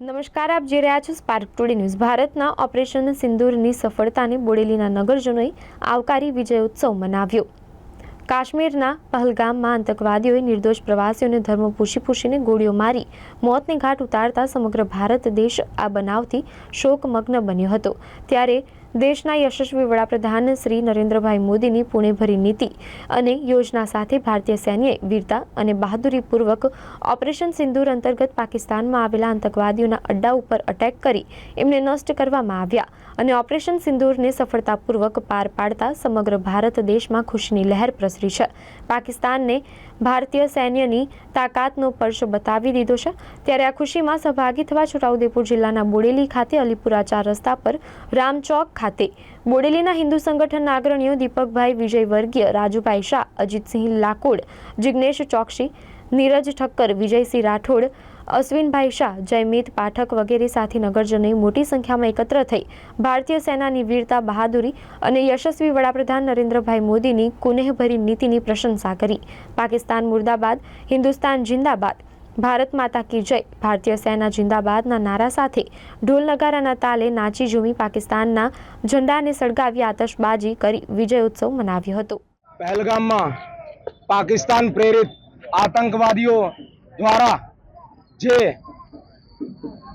નમસ્કાર, આપ જોઈ રહ્યા છો સ્પાર્ક ટુડે ન્યૂઝ ભારતના ઓપરેશન સિંદૂરની સફળતાને બોડેલીના નગરજનોએ આવકારી વિજય ઉત્સવ મનાવ્યો. કાશ્મીરના પહલગામમાં આતંકવાદીઓએ નિર્દોષ પ્રવાસીઓને ધર્મ પૂછી પૂછીને ગોળીઓ મારી, મોતને ઘાટ ઉતારતા સમગ્ર ભારત દેશ આ બનાવથી શોકમગ્ન બન્યો હતો. ત્યારે દેશના યશસ્વી વડાપ્રધાન શ્રી નરેન્દ્રભાઈ મોદીની પુણેભરી નીતિ અને યોજના સાથે ભારતીય સૈન્યએ વીરતા અને બહાદુરીપૂર્વક ઓપરેશન સિંદૂર અંતર્ગત પાકિસ્તાનમાં આવેલા આતંકવાદીઓના અડ્ડા ઉપર અટેક કરી એમને નષ્ટ કરવામાં આવ્યા અને ઓપરેશન સિંદૂરને સફળતાપૂર્વક પાર પાડતા સમગ્ર ભારત દેશમાં ખુશીની લહેર પ્રસરી છે. પાકિસ્તાનને ભારતીય સૈન્યની તાકાતનો પર્શ બતાવી દીધો છે. ત્યારે આ ખુશીમાં સહભાગી થવા છોટાઉદેપુર જિલ્લાના બોડેલી ખાતે અલીપુરા ચાર રસ્તા પર રામચોક ખાતે. બોડેલીના હિન્દુ સંગઠનના અગ્રણીઓ દીપકભાઈ વિજય વર્ગીય રાજુભાઈ શાહ, અજીતસિંહ લાકોડ, જિગ્નેશ ચોકસી, નીરજ ઠક્કર, વિજયસિંહ રાઠોડ, અશ્વિનભાઈ શાહ, જયમિત પાઠક વગેરે સાથે નગરજનોએ મોટી સંખ્યામાં એકત્ર થઈ ભારતીય સેનાની વીરતા, બહાદુરી અને યશસ્વી વડાપ્રધાન નરેન્દ્રભાઈ મોદીની કુનેહભરી નીતિની પ્રશંસા કરી. પાકિસ્તાન મુર્દાબાદ, હિન્દુસ્તાન જિંદાબાદ ભારત માતા કી જય. ભારતીય સેના જિંદાબાદના નારા સાથે ઢોલ નગારાના તાલે નાચી ઝૂમી પાકિસ્તાનના ઝંડાને સળગાવી આતશબાજી કરી વિજય ઉત્સવ મનાવ્યો હતો. પહેલગામમાં પાકિસ્તાન પ્રેરિત આતંકવાદીઓ દ્વારા જે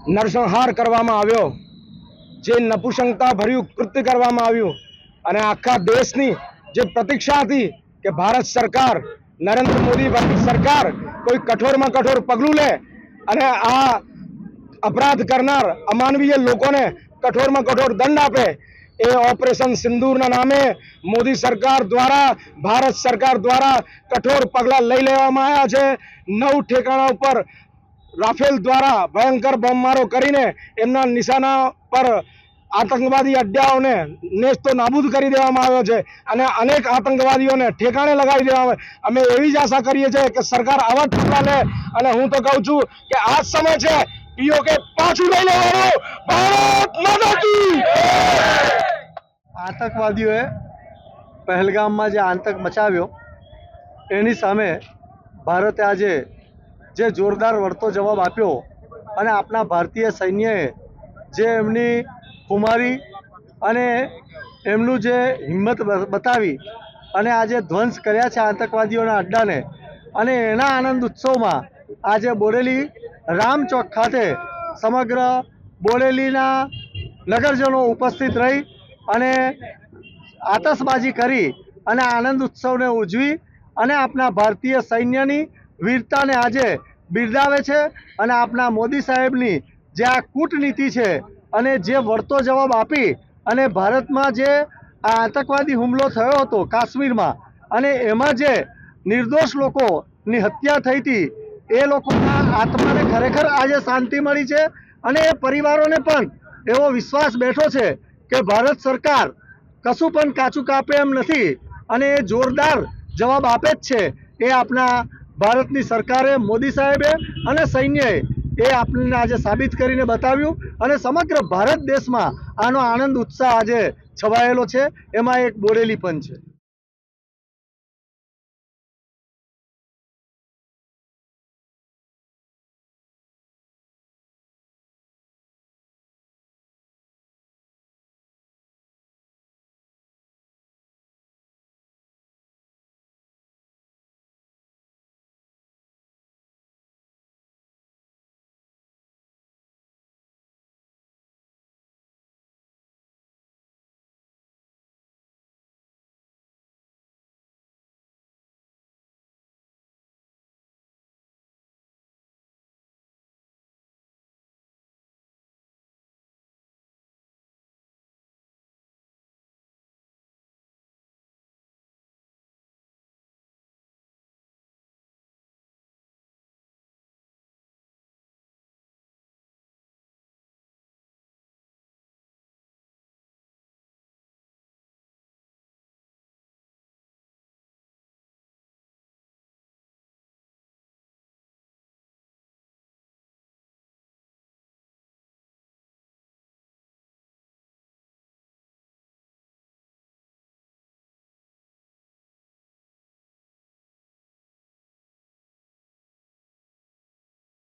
નરસંહાર કરવામાં આવ્યો, જે નપુસંગતા ભર્યું કૃત્ય કરવામાં આવ્યું અને આખા દેશની જે પ્રતીક્ષા હતી કે ભારત સરકાર, નરેન્દ્ર મોદી સરકાર કોઈ કઠોરમાં કઠોર પગલું લે અને આ અપરાધ કરનાર અમાનવીય લોકોને કઠોરમાં કઠોર દંડ આપે, એ ઓપરેશન સિંદૂરના નામે મોદી સરકાર દ્વારા, ભારત સરકાર દ્વારા કઠોર પગલાં લઈ લેવામાં આવ્યા છે. નવ ઠેકાણા ઉપર રાફેલ દ્વારા ભયંકર બોમ્બમારો કરીને એમના નિશાના પર આતંકવાદી અડ્ડાઓને નેસ્તો નાબૂદ કરી દેવામાં આવ્યો છે અને અનેક આતંકવાદીઓને ઠેકાણે લગાવી દેવામાં અમે એવી જ આશા કરીએ છીએ કે સરકાર આવા પગલાં લે અને હું તો કહું છું કે આ સમય છે પીઓકે પાછું લઈ લેવાનું. ભારત આતંકવાદીઓએ પહેલગામમાં જે આતંક મચાવ્યો, એની સામે ભારતે આજે જે જોરદાર વળતો જવાબ આપ્યો અને આપણા ભારતીય સૈન્યએ જે એમની કુમારી અને એમનું જે હિંમત બતાવી અને આજે ધ્વંસ કર્યા છે આતંકવાદીઓના અડ્ડાને અને એના આનંદ ઉત્સવમાં આજે બોડેલી રામચોક ખાતે સમગ્ર બોડેલીના નગરજનો ઉપસ્થિત રહી અને આતશબાજી કરી અને આનંદ ઉત્સવને ઉજવી અને આપણા ભારતીય સૈન્યની વીરતાને આજે બિરદાવે છે અને આપણા મોદી સાહેબની જે આ કૂટનીતિ છે અને જે વળતો જવાબ આપી અને ભારતમાં જે આ આતંકવાદી હુમલો થયો હતો કાશ્મીરમાં અને એમાં જે નિર્દોષ લોકોની હત્યા થઈ હતી, એ લોકોના આત્માને ખરેખર આજે શાંતિ મળી છે અને એ પરિવારોને પણ એવો વિશ્વાસ બેઠો છે કે ભારત સરકાર કશું પણ કાચું કાપે એમ નથી અને એ જોરદાર જવાબ આપે જ છે એ આપણા ભારતની સરકારે મોદી સાહેબે અને સૈન્યએ એ આપણને આજે સાબિત કરીને બતાવ્યું અને સમગ્ર ભારત દેશમાં આનો આનંદ ઉત્સાહ આજે છવાયેલો છે. એમાં એક બોડેલી પણ છે.